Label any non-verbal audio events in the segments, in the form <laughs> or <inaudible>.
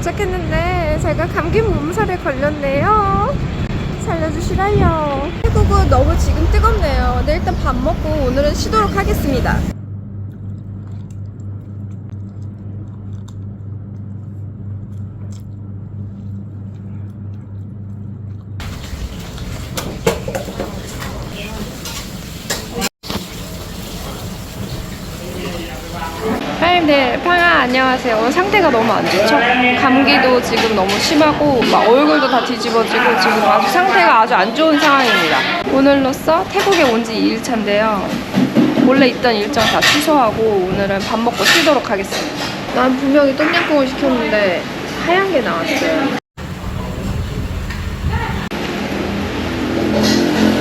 도착했는데 제가 감기 몸살에 걸렸네요. 살려주시라요. 태국은 너무 지금 뜨겁네요. 네, 일단 밥 먹고 오늘은 쉬도록 하겠습니다. 사장님들 평아 안녕하세요. 오늘 상태가 너무 안 좋죠? 감기도 지금 너무 심하고 막 얼굴도 다 뒤집어지고 지금 아주 상태가 아주 안 좋은 상황입니다. 오늘로써 태국에 온 지 2일차인데요. 원래 있던 일정 다 취소하고 오늘은 밥 먹고 쉬도록 하겠습니다. 난 분명히 똠양꿍을 시켰는데 하얀 게 나왔어요.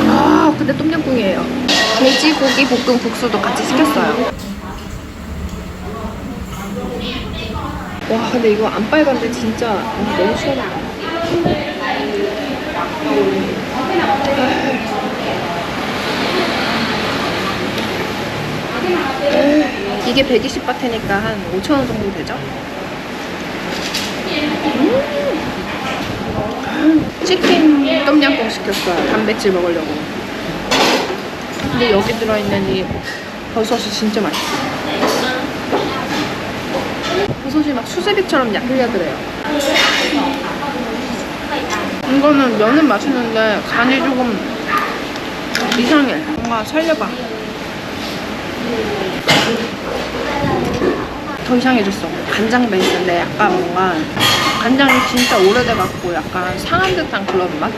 아 근데 똠양꿍이에요. 돼지고기 볶음 국수도 같이 시켰어요. 와 근데 이거 안 빨간데 진짜 아, 너무 시원해. 이게 120바트니까 한 5천원 정도 되죠? 음. 치킨 똠양꿍 시켰어요. 단백질 먹으려고. 근데 여기 들어있는 이 버섯이 진짜 맛있어요 버섯이 막 수제비처럼 야들야들해요. 이거는 면은 맛있는데 간이 조금 이상해. 뭔가 살려봐. 더 이상해졌어. 간장 베이스인데 약간 뭔가 간장이 진짜 오래돼갖고 약간 상한 듯한 그런 맛?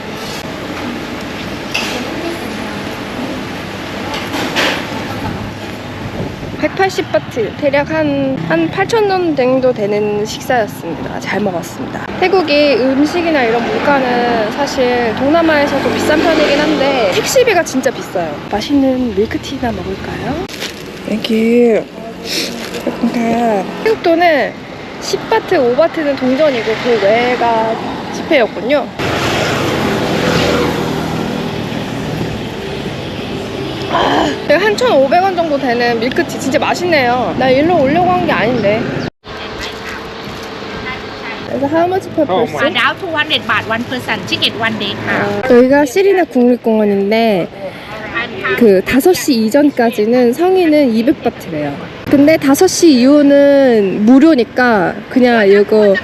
(180바트) 대략 한, 한 8,000원 정도 되는 식사였습니다. 잘 먹었습니다. 태국이 음식이나 이런 물가는 사실 동남아에서도 비싼 편이긴 한데 택시비가 진짜 비싸요. 맛있는 밀크티나 먹을까요? 땡큐. 감사합니다. 태국 돈은 10바트, 5바트는 동전이고 그 외가 지폐였군요. 한 1,500원 정도 되는 밀크티 진짜 맛있네요. 나 일로 오려고 한 게 아닌데. 그래서 how much per person? now 200 baht one person ticket one dayค่ะ 여기가 시리나 국립공원인데 그 5시 이전까지는 성인은 200바트래요. 근데 5시 이후는 무료니까 그냥 이거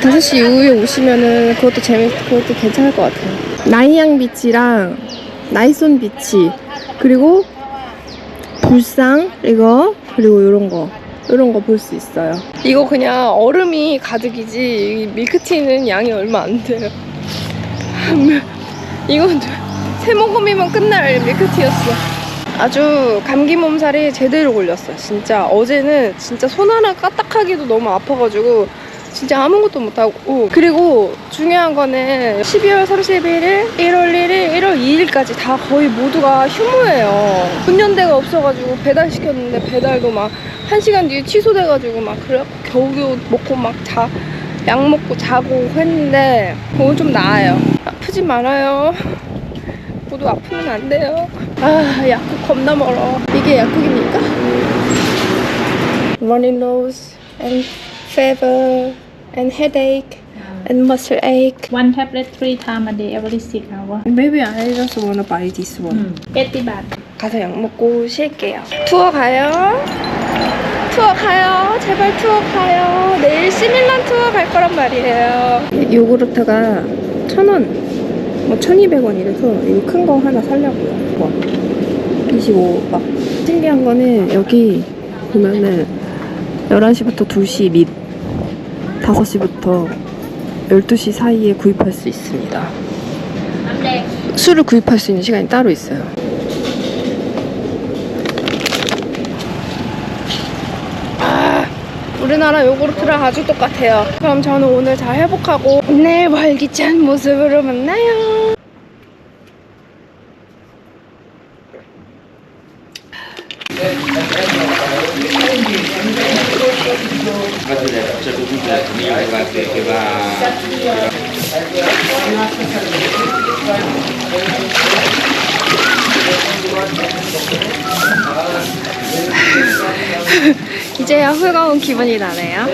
5시 이후에 오시면은 그것도 재밌 그것도 괜찮을 것 같아요. 나이양 비치랑 나이손 비치 그리고 불상 이거 그리고 이런 거 이런 거 볼 수 있어요. 이거 그냥 얼음이 가득이지 이 밀크티는 양이 얼마 안 돼요. <laughs> 이건 세 모금이면 끝날 밀크티였어. 아주 감기 몸살이 제대로 걸렸어. 진짜 어제는 진짜 손 하나 까딱하기도 너무 아파가지고 진짜 아무것도 못하고 그리고 중요한 거는 12월 31일, 1월 1일, 1월 2일까지 다 거의 모두가 휴무예요. 분연대가 없어가지고 배달 시켰는데 배달도 막 1시간 뒤에 취소돼가지고 막 그래 겨우겨우 먹고 막 자 약 먹고 자고 했는데 그건 좀 나아요. 아프지 말아요. 모두 아프면 안 돼요. 아, 약국 겁나 멀어. 이게 약국입니까? Running nose and fever and headache and muscle ache. one tablet three times a day every six hours Maybe I just wanna buy this one. 80 baht 가서 약 먹고 쉴게요. 투어 가요. 투어 가요. 제발 투어 가요. 내일 시밀란 투어 갈 거란 말이에요. 요구르트가 천 원, 뭐 천이백 원이라서 이거 큰거 하나 살려고요. 뭐 25박. 신기한 거는 여기 보면은 11시부터 2시 및 5시부터 12시 사이에 구입할 수 있습니다. 술을 구입할 수 있는 시간이 따로 있어요. 우리나라 요구르트랑 아주 똑같아요. 그럼 저는 오늘 잘 회복하고 내일 활기찬 모습으로 만나요. <laughs> 이제야 훌거운 기분이 나네요.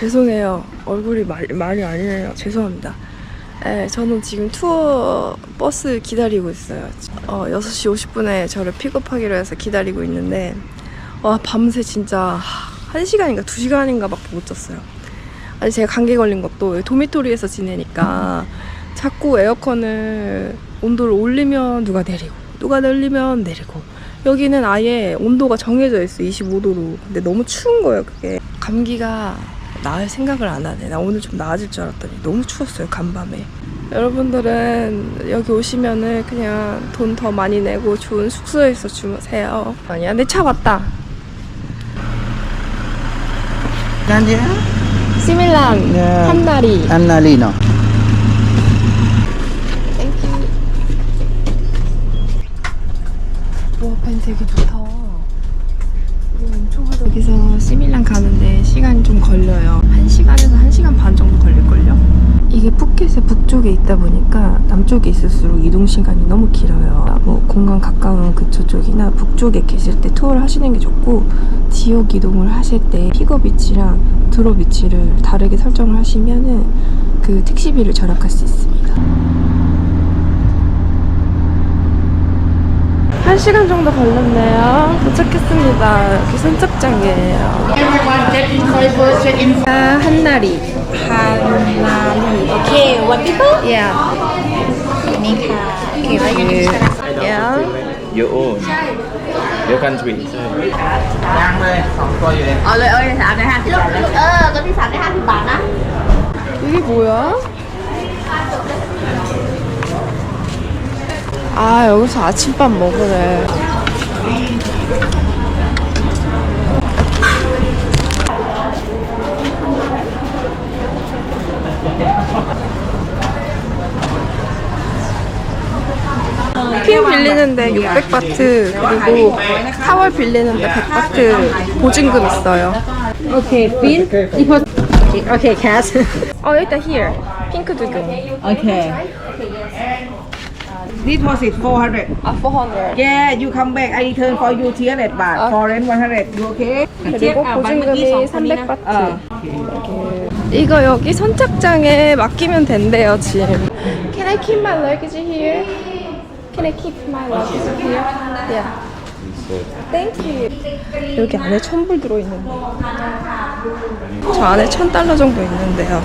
죄송해요. 얼굴이 말, 말이 아니네요. 죄송합니다. 네, 저는 지금 투어 버스 기다리고 있어요. 어, 6시 50분에 저를 픽업하기로 해서 기다리고 있는데, 와, 밤새 진짜 1시간인가 2시간인가 밖에 못 잤어요. 아니, 제가 감기 걸린 것도 도미토리에서 지내니까 자꾸 에어컨을 온도를 올리면 누가 내리고, 누가 내리면 내리고. 여기는 아예 온도가 정해져 있어, 25도로. 근데 너무 추운 거예요, 그게. 감기가 나을 생각을 안 하네. 나 오늘 좀 나아질 줄 알았더니 너무 추웠어요, 간밤에. 여러분들은 여기 오시면은 그냥 돈 더 많이 내고 좋은 숙소에서 주무세요. 아니야, 내 차 왔다. Gandia? 시밀란 네. 한 마리. Annalino. 땡큐. 와, 펜 되게 좋다. 여기서 시밀란 가는데 시간이 좀 걸려요. 1시간에서 1시간 반 정도 걸릴걸요? 이게 푸켓의 북쪽에 있다 보니까 남쪽에 있을수록 이동 시간이 너무 길어요. 뭐 공간 가까운 그쪽이나 북쪽에 계실 때 투어를 하시는 게 좋고 지역 이동을 하실 때 픽업 위치랑 드롭 위치를 다르게 설정을 하시면은 그 택시비를 절약할 수 있습니다. 한 시간 정도 걸렸네요. 도착했습니다. 여기 선착장이에요. 아, 한나리. 한나리. Okay, one people? Yeah. นี่ค่ะ โอเคไว้อยู่ที่ Yeah. your own your country ใช่ เอาเลย เอาเลยสามได้ห้าสิบบาทเลยเออตัวที่สามได้ห้าสิบบาทนะ 이게 뭐야? 아, 여기서 아침밥 먹으래. 핑 빌리는데 600바트 그리고 타월 빌리는데 100바트 보증금 있어요. Okay, pin. <laughs> Okay, cash. 어 일단 here 핑크 두개 Okay. Deposit 400. 아400 Yeah, you come back. I return for you 300 baht. 아. Foreign 100. You okay? 그리고 보증금이 300바트 이거 여기 선착장에 맡기면 된대요 짐 Can I keep my luggage here? Can I keep my luggage here? Yeah Thank you 여기 안에 천불 들어있는데 저 안에 천 달러 정도 있는데요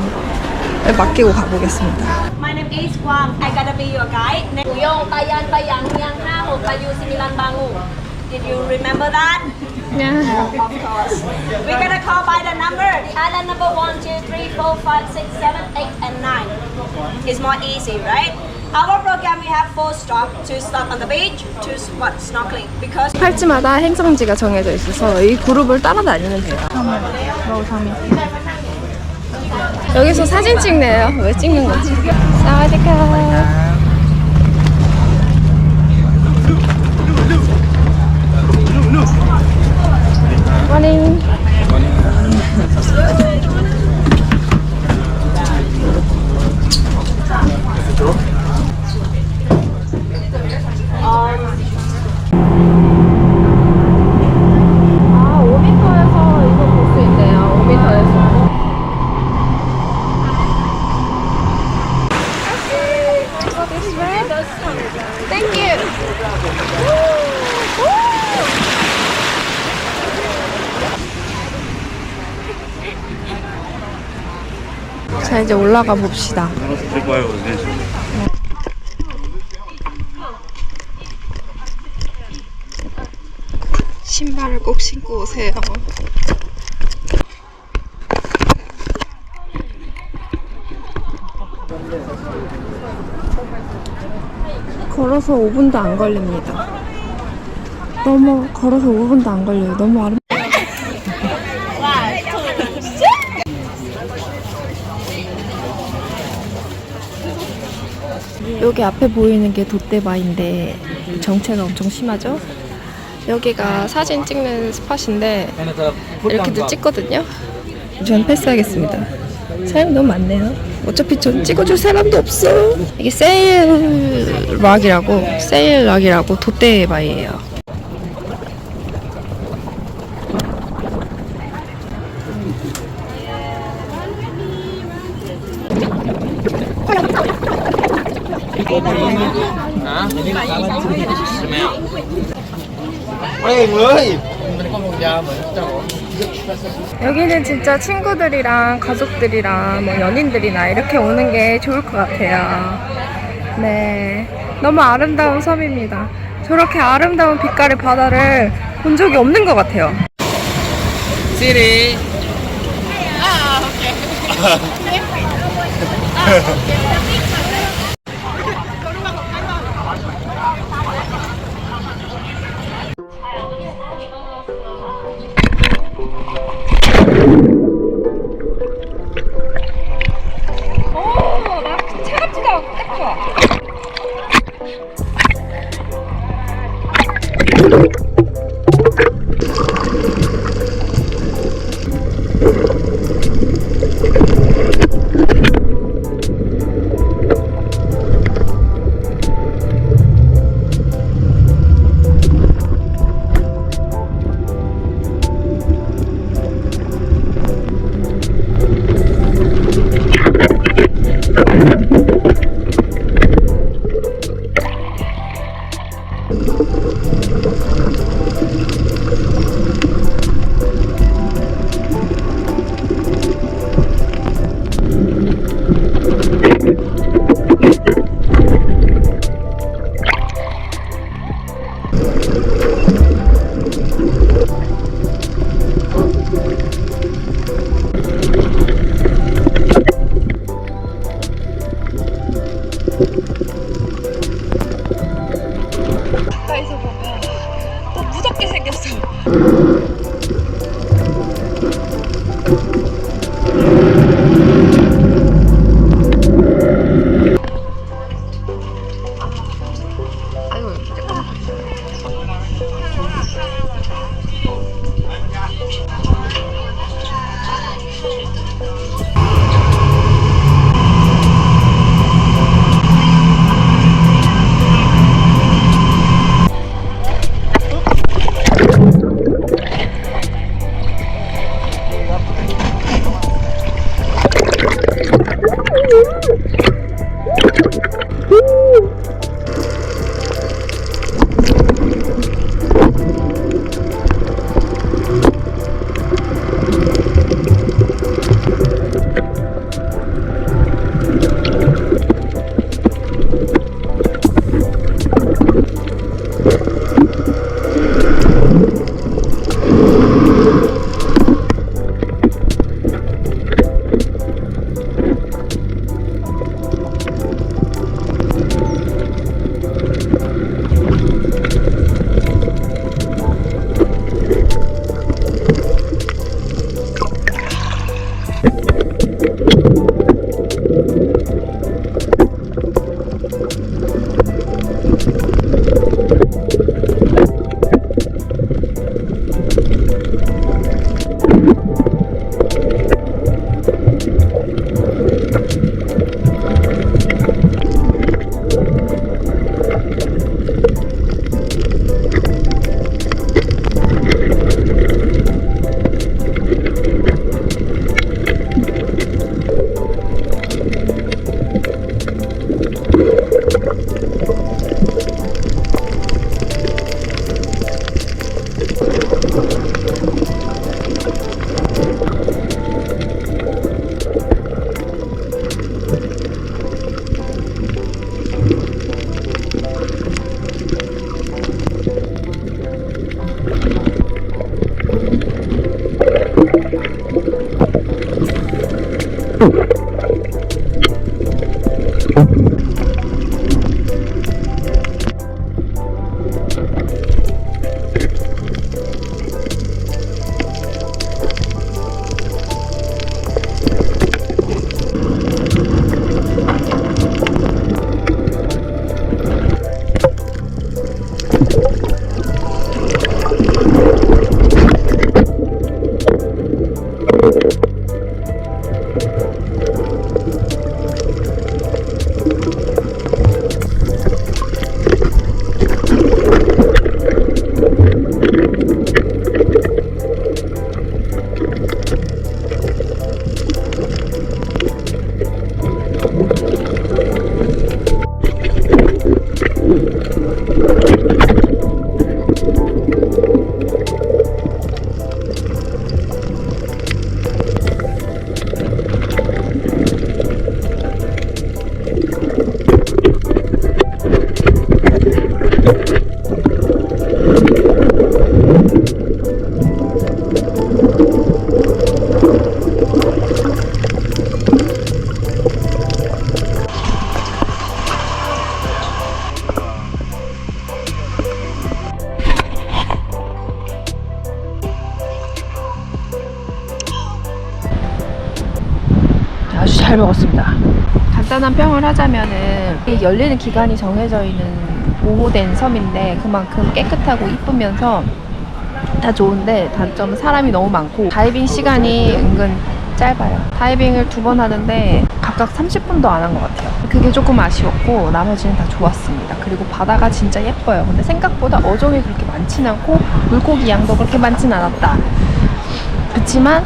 맡기고 가보겠습니다 My name is Guam. I gotta be your guide. Uyong, Tayan, Tayang, Yang, Ha, Ho, Tayu, Similan, Bangu. Did you remember that? Yeah. Of course. We're gonna call by the number. The island number one, two, three, four, five, six, seven, eight, and 9. It's more easy, right? Our program, we have four stops. Two stop on the beach, two spot snorkeling. Because 팔찌마다 행성지가 정해져 있어서 이 그룹을 따라다니면 돼요. 여기서 사진 찍네요. 왜 찍는 거지? 사와디카. morning. 아, 5m에서 이거 볼 수 있네요. 5m에서. Thank you. 자 이제 올라가 봅시다. 신발을 꼭 신고 오세요. 걸어서 5분도 안 걸립니다. 너무 걸어서 5분도 안 걸려요. 너무 아름. 여기 앞에 보이는 게 돛대바인데 정체가 엄청 심하죠? 여기가 사진 찍는 스팟인데 이렇게도 찍거든요. 전 패스하겠습니다. 사람이 너무 많네요. 어차피 전 찍어줄 사람도 없어. 이게 세일 락이라고 세일 락이라고 돛대바이예요. 여기는 진짜 친구들이랑 가족들이랑 뭐 연인들이나 이렇게 오는 게 좋을 것 같아요. 네. 너무 아름다운 섬입니다. 저렇게 아름다운 빛깔의 바다를 본 적이 없는 것 같아요. 시리. 아, 오케이. <laughs> 아, 가까 간단한 평을 하자면은 이 열리는 기간이 정해져 있는 보호된 섬인데 그만큼 깨끗하고 이쁘면서 다 좋은데 단점은 사람이 너무 많고 다이빙 시간이 은근 짧아요. 다이빙을 두 번 하는데 각각 30분도 안 한 것 같아요. 그게 조금 아쉬웠고 나머지는 다 좋았습니다. 그리고 바다가 진짜 예뻐요. 근데 생각보다 어종이 그렇게 많진 않고 물고기 양도 그렇게 많진 않았다. 그렇지만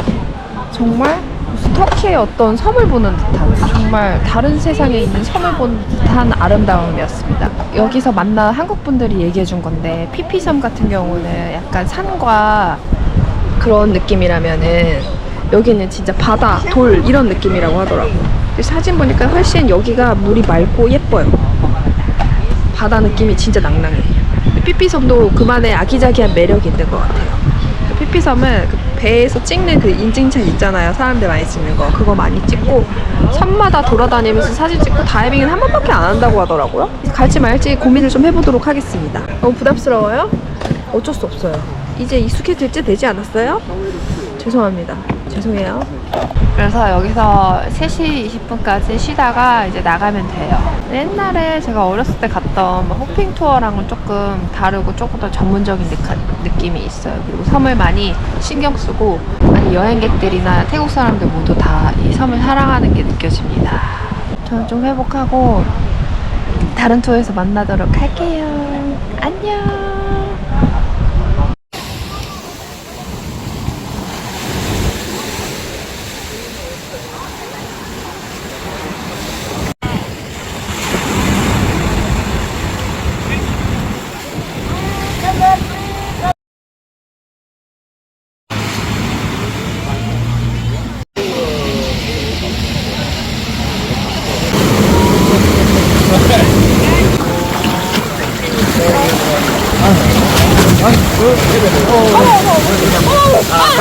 정말 무슨 터키의 어떤 섬을 보는 듯한 정말 다른 세상에 있는 섬을 보는 듯한 아름다움이었습니다. 여기서 만난 한국 분들이 얘기해 준 건데 피피섬 같은 경우는 약간 산과 그런 느낌이라면은 여기는 진짜 바다, 돌 이런 느낌이라고 하더라고요. 사진 보니까 훨씬 여기가 물이 맑고 예뻐요. 바다 느낌이 진짜 낭낭해요. 삐삐섬도 그만의 아기자기한 매력이 있는 것 같아요. 그 삐삐섬은 그 배에서 찍는 그 인증샷 있잖아요. 사람들 많이 찍는 거. 그거 많이 찍고 섬마다 돌아다니면서 사진 찍고 다이빙은 한 번밖에 안 한다고 하더라고요. 갈지 말지 고민을 좀 해보도록 하겠습니다. 너무 부담스러워요? 어쩔 수 없어요. 이제 익숙해질 때 되지 않았어요? 죄송합니다. 죄송해요. 그래서 여기서 3시 20분까지 쉬다가 이제 나가면 돼요. 옛날에 제가 어렸을 때 갔던 뭐 호핑 투어랑은 조금 다르고 조금 더 전문적인 느낌이 있어요. 그리고 섬을 많이 신경 쓰고 아니 여행객들이나 태국 사람들 모두 다 이 섬을 사랑하는 게 느껴집니다. 저는 좀 회복하고 다른 투어에서 만나도록 할게요. 안녕.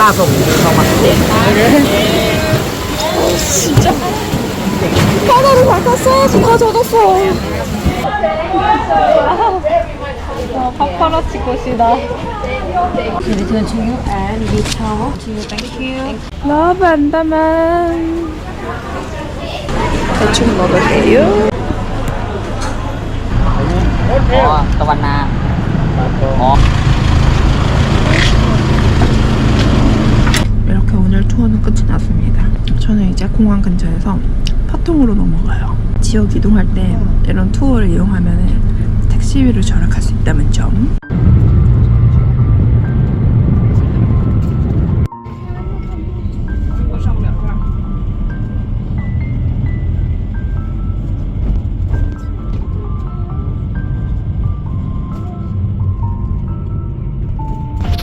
따서 우면서 봤대. 진짜. 바다로 바꿨어. 누가 젖었어. 파파라치 꽃이다. 러브 안다만. 대충 먹을게요. 어, 또 만나. 어. 투어는 끝이 났습니다. 저는 이제 공항 근처에서 파통으로 넘어가요. 지역 이동할 때 이런 투어를 이용하면 택시비를 절약할 수 있다는 점.